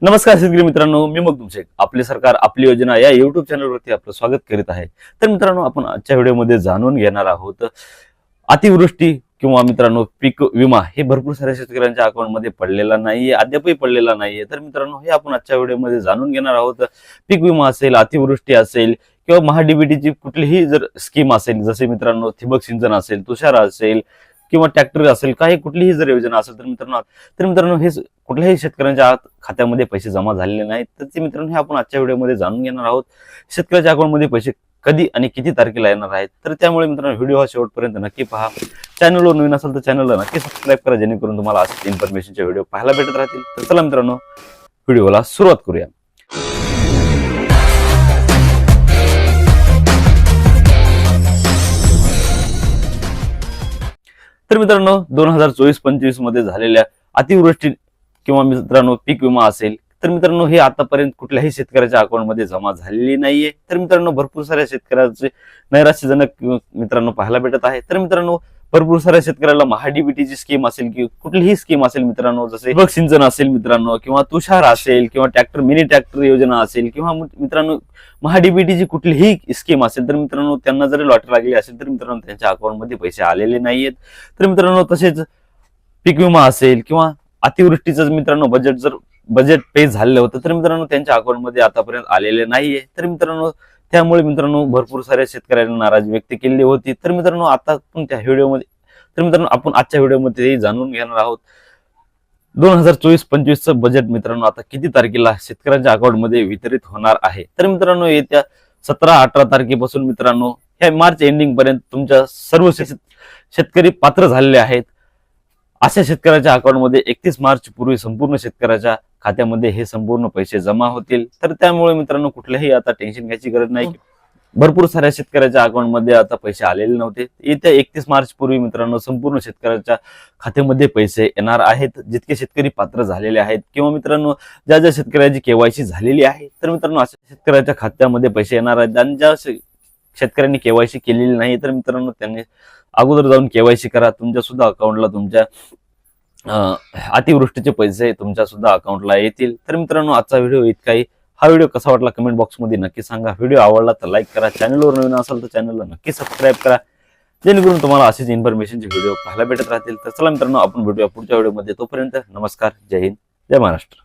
नमस्कार शेतकरी मित्रांनो मी मग तुमचे आपले सरकार आपली योजना या युट्यूब चॅनलवरती आपलं स्वागत करीत आहे. तर मित्रांनो आपण आजच्या व्हिडिओमध्ये जाणून घेणार आहोत अतिवृष्टी किंवा मित्रांनो पीक विमा हे भरपूर साऱ्या शेतकऱ्यांच्या अकाउंटमध्ये पडलेला नाहीये अद्यापही पडलेला नाहीये. तर मित्रांनो हे आपण आजच्या व्हिडिओमध्ये जाणून घेणार आहोत. पीक विमा असेल अतिवृष्टी असेल किंवा महाडीबीटीची कुठलीही जर स्कीम असेल जसे मित्रांनो ठिबक सिंचन असेल तुषार असेल किंवा ट्रॅक्टर असेल काही कुठलीही जर योजना असेल तर मित्रांनो तर मित्रांनो हे कुठल्याही शेतकऱ्यांच्या खात्यामध्ये पैसे जमा झालेले नाहीत. तर ते मित्रांनो हे आपण आजच्या व्हिडिओमध्ये जाणून घेणार आहोत. शेतकऱ्याच्या अकाउंटमध्ये पैसे कधी आणि किती तारखेला येणार आहेत? तर त्यामुळे मित्रांनो व्हिडिओ हा शेवटपर्यंत नक्की पहा. चॅनलवर नवीन असेल तर चॅनलला नक्की सबस्क्राईब करा जेणेकरून तुम्हाला असेच इन्फॉर्मेशनचे व्हिडिओ पाहायला भेटत राहतील. तर चला मित्रांनो व्हिडिओला सुरुवात करूया. तर मित्रांनो दोन हजार चोवीस पंचवीसमध्ये झालेल्या अतिवृष्टी किंवा मित्रांनो पीक विमा असेल तर मित्रांनो हे आतापर्यंत कुठल्याही शेतकऱ्याच्या अकाउंटमध्ये जमा झालेली नाहीये. तर मित्रांनो भरपूर साऱ्या शेतकऱ्याचे नैराश्यजनक मित्रांनो पाहायला भेटत आहे. तर मित्रांनो भरपूर साऱ्या शेतकऱ्याला महाडीबीटीची स्कीम असेल किंवा कुठलीही स्कीम असेल मित्रांनो जसे ठिबक सिंचन असेल मित्रांनो किंवा तुषार असेल किंवा ट्रॅक्टर मिनी ट्रॅक्टर योजना असेल किंवा मित्रांनो महाडीबीटीची कुठलीही स्कीम असेल तर मित्रांनो त्यांना जरी लॉटरी लागली असेल तर मित्रांनो त्यांच्या अकाउंटमध्ये पैसे आलेले नाहीयेत. तर मित्रांनो तसेच पीक विमा असेल किंवा अतिवृष्टीचं मित्रांनो बजेट जर बजेट पे झालेलं होतं तर मित्रांनो त्यांच्या अकाउंटमध्ये आतापर्यंत आलेले नाहीये. तर मित्रांनो त्यामुळे मित्रांनो भरपूर साऱ्या शेतकऱ्यांनी नाराजी व्यक्त केली होती. तर मित्रांनो आता पण त्या व्हिडिओमध्ये तर मित्रांनो आपण आजच्या व्हिडिओमध्ये जाणून घेणार आहोत. दोन हजार चोवीस पंचवीसचं बजेट मित्रांनो आता किती तारखेला शेतकऱ्यांच्या अकाउंटमध्ये वितरित होणार आहे? तर मित्रांनो येत्या सतरा अठरा तारखेपासून मित्रांनो ह्या मार्च एंडिंग पर्यंत तुमच्या सर्व शेतकरी पात्र झालेले आहेत. अशा शेतकऱ्याच्या अकाउंटमध्ये एकतीस मार्च पूर्वी संपूर्ण शेतकऱ्याच्या खात्यामध्ये हे संपूर्ण पैसे जमा होतील. तर त्यामुळे मित्रांनो कुठल्याही आता टेन्शन घ्यायची गरज नाही. भरपूर साऱ्या शेतकऱ्याच्या अकाउंटमध्ये आता पैसे आलेले नव्हते. येत्या एकतीस मार्च पूर्वी मित्रांनो संपूर्ण शेतकऱ्याच्या खात्यामध्ये पैसे येणार आहेत. जितके शेतकरी पात्र झालेले आहेत किंवा मित्रांनो ज्या ज्या शेतकऱ्याची केवायसी झालेली आहे तर मित्रांनो अशा शेतकऱ्याच्या खात्यामध्ये पैसे येणार आहेत. आणि ज्या शेतकऱ्यांनी केवायसी केलेली नाही तर मित्रांनो त्यांनी अगोदर जाऊन केवायसी करा. तुमच्या सुद्धा अकाउंटला तुमच्या अतिवृष्टीचे पैसे तुमच्या सुद्धा अकाउंटला येतील. तर मित्रांनो आजचा व्हिडिओ इतकाही हा व्हिडिओ कसा वाटला कमेंट बॉक्समध्ये नक्की सांगा. व्हिडिओ आवडला तर लाईक करा. चॅनलवर नवीन असेल तर चॅनलला नक्की सबस्क्राईब करा. जेणेकरून तुम्हाला असेच इन्फॉर्मेशनचे व्हिडिओ पाहायला भेटत राहतील. तर चला मित्रांनो आपण भेटूया पुढच्या व्हिडिओमध्ये तोपर्यंत नमस्कार. जय हिंद. जय महाराष्ट्र.